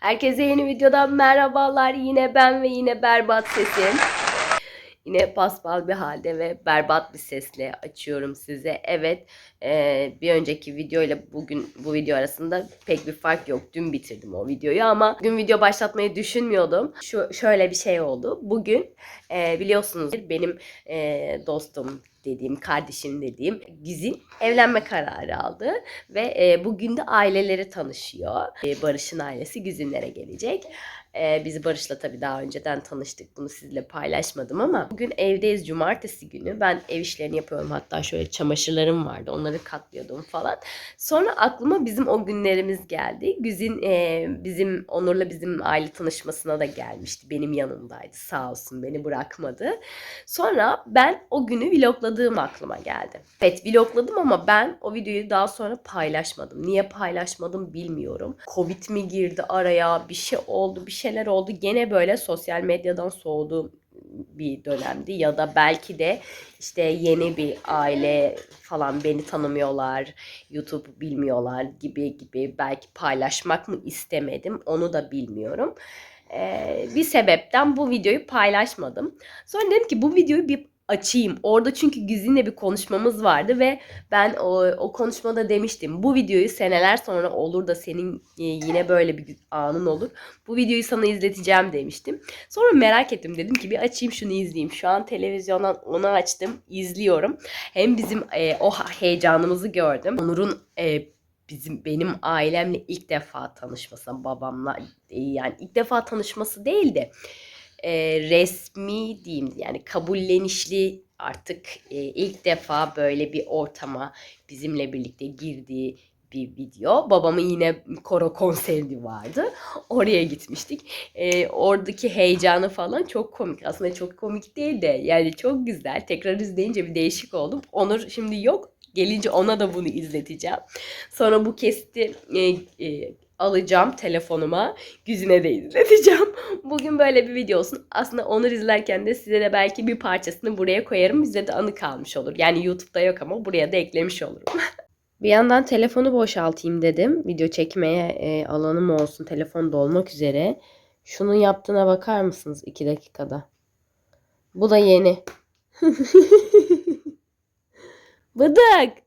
Herkese yeni videodan merhabalar. Yine ben ve yine berbat sesim. Yine paspal bir halde ve berbat bir sesle açıyorum size. Evet, eee, bir önceki video ile bugün bu video arasında pek bir fark yok. Dün bitirdim o videoyu ama bugün video başlatmayı düşünmüyordum. Şu şöyle bir şey oldu. Bugün eee, biliyorsunuz benim eee, dostum dediğim, kardeşim dediğim Güzin evlenme kararı aldı ve e, bugün de aileleri tanışıyor. E, Barış'ın ailesi Güzinlere gelecek. E, biz Barış'la tabii daha önceden tanıştık. Bunu sizinle paylaşmadım ama bugün evdeyiz cumartesi günü. Ben ev işlerini yapıyorum. Hatta şöyle çamaşırlarım vardı. Onları katlıyordum falan. Sonra aklıma bizim o günlerimiz geldi. Güzin e, bizim Onur'la bizim aile tanışmasına da gelmişti. Benim yanımdaydı. Sağ olsun beni bırakmadı. Sonra ben o günü vlogladığım aklıma geldi. Evet vlogladım ama ben o videoyu daha sonra paylaşmadım. Niye paylaşmadım bilmiyorum. Covid mi girdi araya bir şey oldu bir şeyler oldu. Gene böyle sosyal medyadan soğuduğum bir dönemdi ya da belki de işte yeni bir aile falan beni tanımıyorlar, YouTube bilmiyorlar gibi gibi belki paylaşmak mı istemedim onu da bilmiyorum. Ee, bir sebepten bu videoyu paylaşmadım. Sonra dedim ki bu videoyu bir açayım. Orada çünkü Güzin'le bir konuşmamız vardı ve ben o, o konuşmada demiştim. Bu videoyu seneler sonra olur da senin e, yine böyle bir anın olur. Bu videoyu sana izleteceğim demiştim. Sonra merak ettim. Dedim ki bir açayım şunu izleyeyim. Şu an televizyondan onu açtım. izliyorum. Hem bizim e, o heyecanımızı gördüm. Onur'un e, bizim benim ailemle ilk defa tanışması, babamla e, yani ilk defa tanışması değil de e, resmi diyeyim yani kabullenişli artık e, ilk defa böyle bir ortama bizimle birlikte girdiği bir video. Babamın yine koro konseri vardı. Oraya gitmiştik. E, oradaki heyecanı falan çok komik. Aslında çok komik değil de yani çok güzel. Tekrar izleyince bir değişik oldum. Onur şimdi yok. Gelince ona da bunu izleteceğim. Sonra bu kesti e, e, alacağım telefonuma. Güzine de izleteceğim. Bugün böyle bir video olsun. Aslında Onur izlerken de size de belki bir parçasını buraya koyarım. Bize de anı kalmış olur. Yani YouTube'da yok ama buraya da eklemiş olurum. bir yandan telefonu boşaltayım dedim. Video çekmeye e, alanım olsun. Telefon dolmak üzere. Şunun yaptığına bakar mısınız 2 dakikada? Bu da yeni. Bıdık.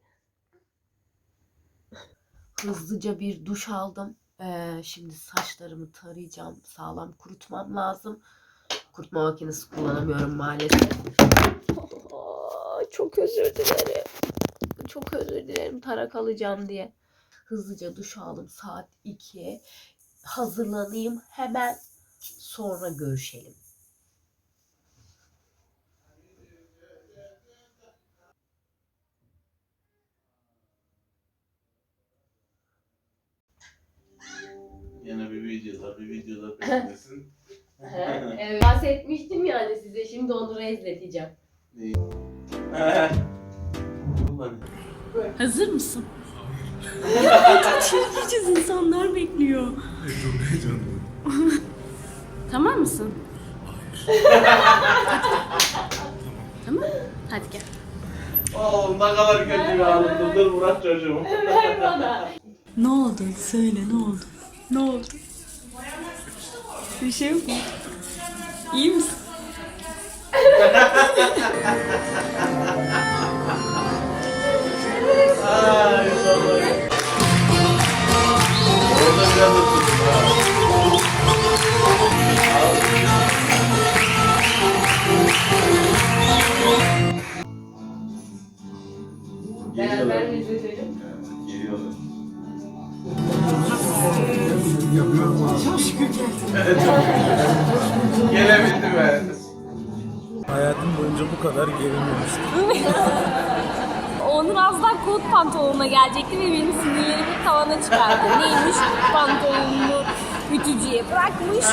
Hızlıca bir duş aldım. Ee, şimdi saçlarımı tarayacağım. Sağlam kurutmam lazım. Kurutma makinesi kullanamıyorum maalesef. Aa, çok özür dilerim. Çok özür dilerim tarak alacağım diye. Hızlıca duş aldım saat 2. Hazırlanayım hemen sonra görüşelim. Peşindesin. evet, bahsetmiştim yani size. Şimdi Onur'a izleteceğim. Hazır mısın? ya çirkeceğiz insanlar bekliyor. Çok heyecanlıyım. Tamam mısın? Hayır. tamam. Hadi gel. Oğlum ne kadar kötü bir anımdı. Dur Murat çocuğum. Ver bana. Ne oldu? Söyle ne oldu? Ne oldu? Bir şey? İyi misin? Yapıyorum abi. Gelebildim ben. Hayatım boyunca bu kadar gerilmemiştim. Onur az daha kot pantolonuna gelecekti ve benim sinirlerimi tavana çıkardı. Neymiş? Pantolonunu ütücüye bırakmış.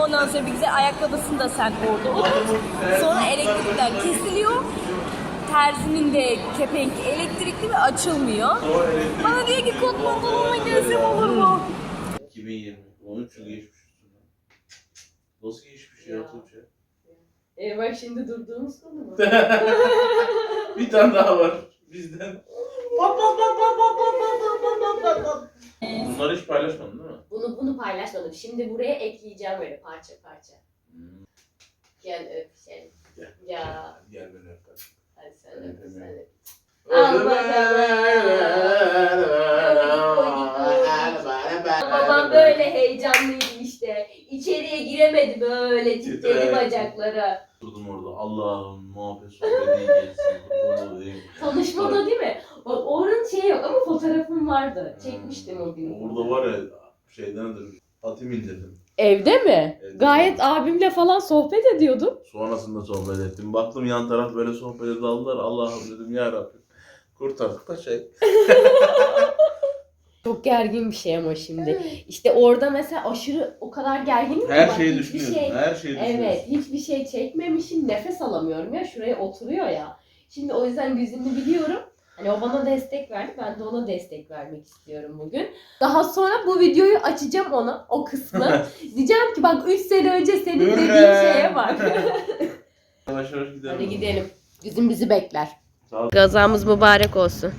Ondan sonra bir güzel ayakkabısını da sen orada unut. Sonra elektrikler kesiliyor. Terzinin de kepenki elektrikli ve açılmıyor. Bana diyor ki kot pantolonuna gelsem olur mu? 2020. 13 yıl geçmiş üstünden. Nasıl geçmiş ya Tuğçe? E bak şimdi durduğumuz konu mu? Bir tane daha var bizden. Pap pap pap pap pap pap pap pap pap Bunları hiç paylaşmadın değil mi? Bunu bunu paylaşmadım. Şimdi buraya ekleyeceğim böyle parça parça. Hmm. Gel öpüşelim. Gel. Ya Gel beni öp. hadi sen öp sen öp. Böyle heyecanlıydı işte. İçeriye giremedi böyle titredi Titredi. bacakları. Durdum orada. Allah'ım muhabbet sohbeti geçsin. kurban olayım. Tanışmada değil mi? Bak oranın şey yok ama fotoğrafım vardı. Çekmiştim o gün. Orada var ya şeydendir. Atayım indirdim. Evde mi? Evde. Gayet abimle falan sohbet ediyordum. Sonrasında sohbet ettim. Baktım yan taraf böyle sohbete daldılar. Allah'ım dedim ya Rabbim. Kurtardık da şey. Çok gergin bir şey ama şimdi. İşte orada mesela aşırı o kadar gerginim ki Her bak şeyi hiçbir düşünüyorsun. şey Her şeyi düşünüyorsun. Evet, hiçbir şey çekmemişim, nefes alamıyorum ya. Şuraya oturuyor ya. Şimdi o yüzden yüzünü biliyorum. Hani o bana destek verdi, ben de ona destek vermek istiyorum bugün. Daha sonra bu videoyu açacağım ona, o kısmı. Diyeceğim ki bak 3 sene önce senin dediğin şeye bak. Yavaş yavaş gidelim. Hadi gidelim. Bizim bizi bekler. Sağ ol. Gazamız mübarek olsun.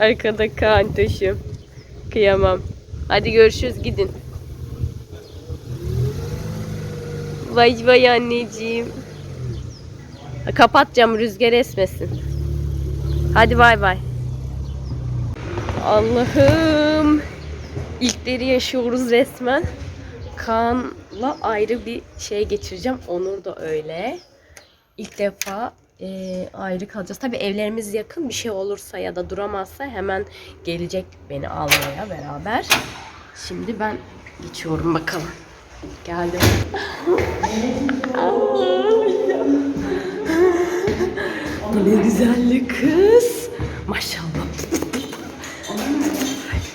Arkada Kaan taşım. Kıyamam. Hadi görüşürüz gidin. Vay vay anneciğim. Kapat camı rüzgar esmesin. Hadi bay bay. Allah'ım. İlkleri yaşıyoruz resmen. Kaan'la ayrı bir şey geçireceğim. Onur da öyle. İlk defa eee, ayrı kalacağız. Tabii evlerimiz yakın. Bir şey olursa ya da duramazsa hemen gelecek beni almaya beraber. Şimdi ben geçiyorum bakalım. Geldim. Bu ne güzellik kız. Maşallah.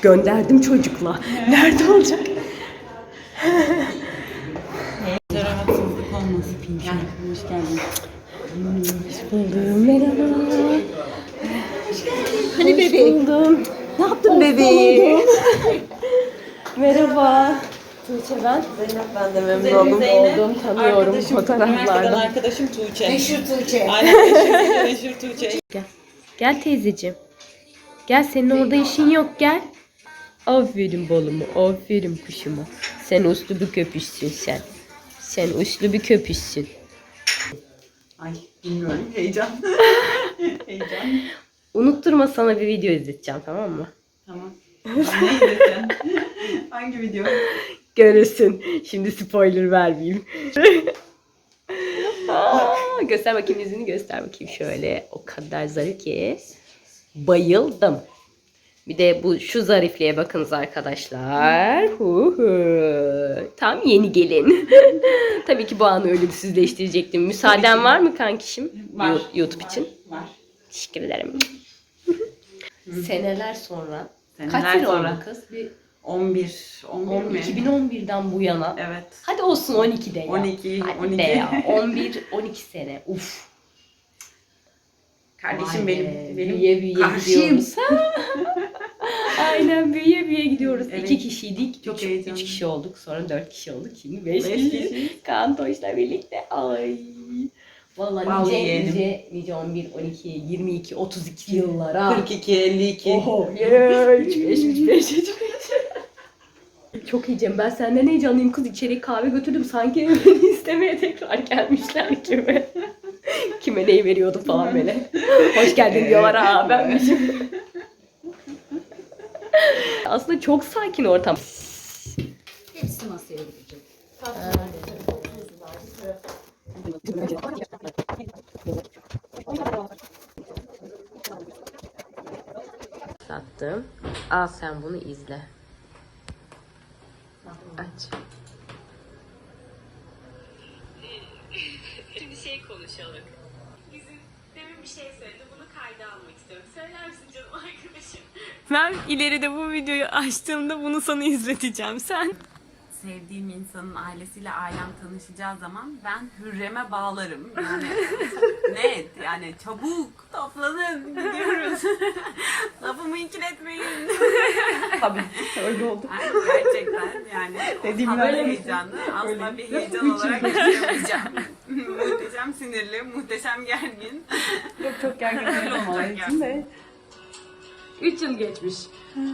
Gönderdim çocukla. Nerede olacak? Olmasın Pinky. Hoş. Buldum. Merhaba. Hani bebeğim? Buldum. Ne yaptın bebeğim? Merhaba. Tuğçe ben. Ben de memnun Zeynep oldum. Zeynep. Oldum, tanıyorum Arkadaşım, fotoğraflardan. arkadaşım Tuğçe. Meşhur Tuğçe. Aynen meşhur, Tuğçe. Gel teyzeciğim. Gel senin orada işin yok gel. Aferin balımı, aferin kuşuma. Sen uslu bir köpüşsün sen. Sen uslu bir köpüşsün. Ay bilmiyorum heyecan. heyecan. Unutturma sana bir video izleteceğim tamam mı? Tamam. Ne izledin? Hangi video? Görürsün. Şimdi spoiler vermeyeyim. Aa, göster bakayım yüzünü göster bakayım şöyle. O kadar zarif ki. Bayıldım. Bir de bu şu zarifliğe bakınız arkadaşlar. Hu hu. Tam yeni gelin. Tabii ki bu anı ölümsüzleştirecektim. Müsaaden var mı kankişim? Var. Yo- YouTube için. Var. Teşekkür ederim. Seneler sonra. Kaç Seneler sene sonra. oldu kız? Bir 11. 11 on- mi? 2011'den bu yana. Evet. Hadi olsun 12'de ya. 12, Hadi 12. be ya. 11, 12 sene. Uf. Kardeşim Vay benim. be, benim büyüye büyüye karşıyım. Aynen büyüye büyüye gidiyoruz. Evet. İki kişiydik. Çok üç, heyecanlı. üç kişi olduk. Sonra dört kişi olduk. Şimdi beş, Beş kişi. Kaan Toş'la birlikte. Ay. Vallahi Vallahi nice, yedim. nice, nice 11, 12, 22, 32 yıllara. 42, 52. Oho, yeah, 3, 5, 3, 5, 3, 5. Çok heyecanlıyım. Ben senden heyecanlıyım kız. İçeri kahve götürdüm. Sanki beni istemeye tekrar gelmişler gibi. Kime neyi veriyordu falan böyle. Hoş geldin diyorlar ha benmişim. Aslında çok sakin ortam. Hepsi masaya gidecek. Sattım. Al sen bunu izle. Aç. bir şey konuşalım. Bizim demin bir şey söyledi. Bunu kayda almak istiyorum. Söyler misin canım arkadaşım? Ben ileride bu videoyu açtığımda bunu sana izleteceğim. Sen sevdiğim insanın ailesiyle ailem tanışacağı zaman ben Hürrem'e bağlarım. Yani net yani çabuk toplanın gidiyoruz. Lafımı ikiletmeyin. Tabii öyle oldu. Yani gerçekten yani Dediğim öyle. heyecanlı. Asla bir heyecan olarak yaşayamayacağım. muhteşem sinirli, muhteşem gergin. Yok çok gergin değilim ama. 3 yıl geçmiş.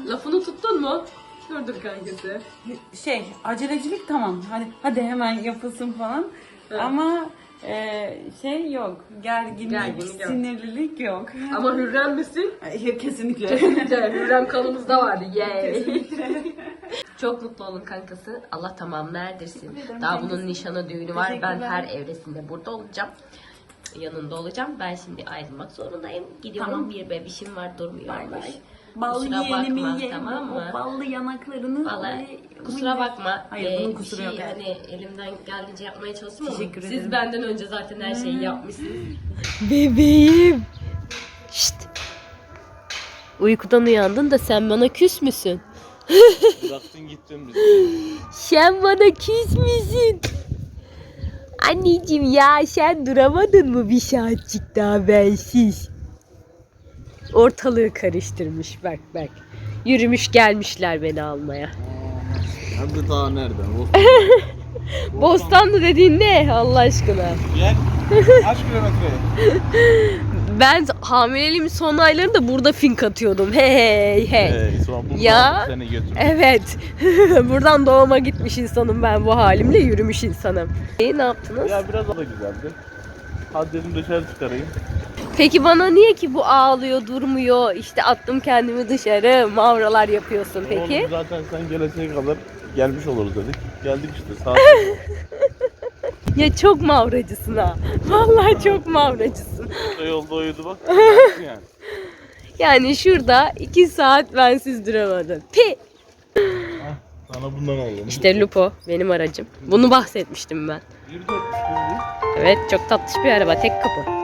Lafını tuttun mu? Dur dur kankası. Şey acelecilik tamam. Hadi hadi hemen yapılsın falan. Ama e, şey yok. Gerginlik, Gerginlik yok. sinirlilik yok. Ama Hürrem misin? Kesinlikle. Kesinlikle Hürrem kanımızda vardı. Yay. Çok mutlu olun kankası. Allah tamamını erdirsin. Daha bunun nişanı düğünü var. Ben her evresinde burada olacağım. Yanında olacağım. Ben şimdi ayrılmak zorundayım. Gidiyorum. Tamam. Bir bebişim var durmuyormuş. Ballı Kusura yeğenimi bakma, ye. tamam mı? O ballı yanaklarını. Vallahi böyle- kusura bakma. Hayır, Ee, bunun bir kusuru şey yok. Hani elimden geldiğince yapmaya çalıştım ama Teşekkür siz ederim. benden önce zaten her şeyi yapmışsınız. Bebeğim. Şşt. Uykudan uyandın da sen bana küs müsün? Bıraktın gittin bizi. Sen bana küs müsün? Anneciğim ya sen duramadın mı bir saatcik daha bensiz? Ortalığı karıştırmış bak bak. Yürümüş gelmişler beni almaya. Hem de daha nereden? Bostanlı dediğin ne Allah aşkına? Gel. Kaç kilometre? Ben hamileliğimin son aylarında burada fink atıyordum. Hey hey. Sonra burada Ya. seni götür. Evet. Buradan doğuma gitmiş insanım ben bu halimle yürümüş insanım. E, ne yaptınız? Ya biraz da güzeldi. Hadi dedim dışarı çıkarayım. Peki bana niye ki bu ağlıyor, durmuyor, işte attım kendimi dışarı, mavralar yapıyorsun peki? Oğlum zaten sen geleceğe kadar gelmiş oluruz dedik. Geldik işte saat. Ya çok mavracısın ha. Vallahi çok mavracısın. yolda uyudu bak. yani. Yani şurada iki saat bensiz duramadın. Pi! Sana bundan aldım. İşte Lupo benim aracım. Bunu bahsetmiştim ben. 24 değil. Evet çok tatlış bir araba tek kapı.